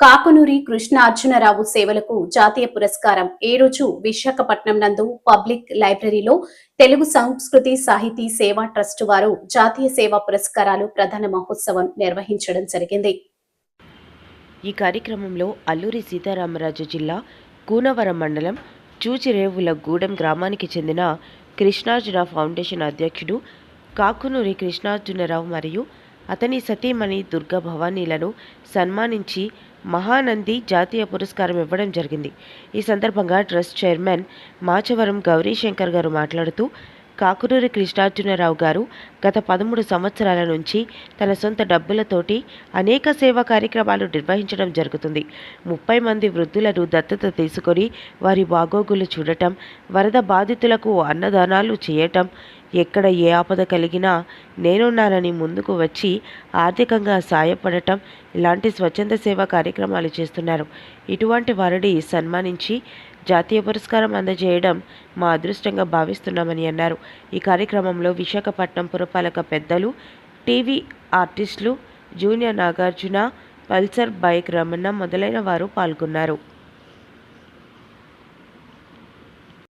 కాకునూరి కృష్ణార్జునరావు సేవలకు జాతీయ పురస్కారం. ఈ రోజు విశాఖపట్నం నందు పబ్లిక్ లైబ్రరీలో తెలుగు సంస్కృతి సాహితీ సేవా ట్రస్ట్ వారు జాతీయ సేవా పురస్కారాలు ప్రధాన మహోత్సవం నిర్వహించడం జరిగింది. ఈ కార్యక్రమంలో అల్లూరి సీతారామరాజు జిల్లా కూనవరం మండలం చూచిరేవుల గూడెం గ్రామానికి చెందిన కృష్ణార్జున ఫౌండేషన్ అధ్యక్షుడు కాకునూరి కృష్ణార్జునరావు మరియు అతని సతీమణి దుర్గా భవానీలను సన్మానించి మహానంది జాతీయ పురస్కారం ఇవ్వడం జరిగింది. ఈ సందర్భంగా ట్రస్ట్ చైర్మన్ మాచవరం గౌరీశంకర్ గారు మాట్లాడుతూ కాకునూరి కృష్ణార్జునరావు గారు గత పదమూడు సంవత్సరాల నుంచి తన సొంత డబ్బులతోటి అనేక సేవా కార్యక్రమాలు నిర్వహించడం జరుగుతుంది. ముప్పై మంది వృద్ధులను దత్తత తీసుకొని వారి బాగోగులు చూడటం వరద బాధితులకు అన్నదానాలు చేయటం ఎక్కడ ఏ ఆపద కలిగినా నేనున్నానని ముందుకు వచ్చి ఆర్థికంగా సాయపడటం ఇలాంటి స్వచ్ఛంద సేవా కార్యక్రమాలు చేస్తున్నారు. ఇటువంటి వారిని సన్మానించి జాతీయ పురస్కారం అందజేయడం మా అదృష్టంగా భావిస్తున్నామని అన్నారు. ఈ కార్యక్రమంలో విశాఖపట్నం పురపాలక పెద్దలు టీవీ ఆర్టిస్టులు junior Nagarjuna Pulsar bike Ramana మొదలైన వారు పాల్గొన్నారు.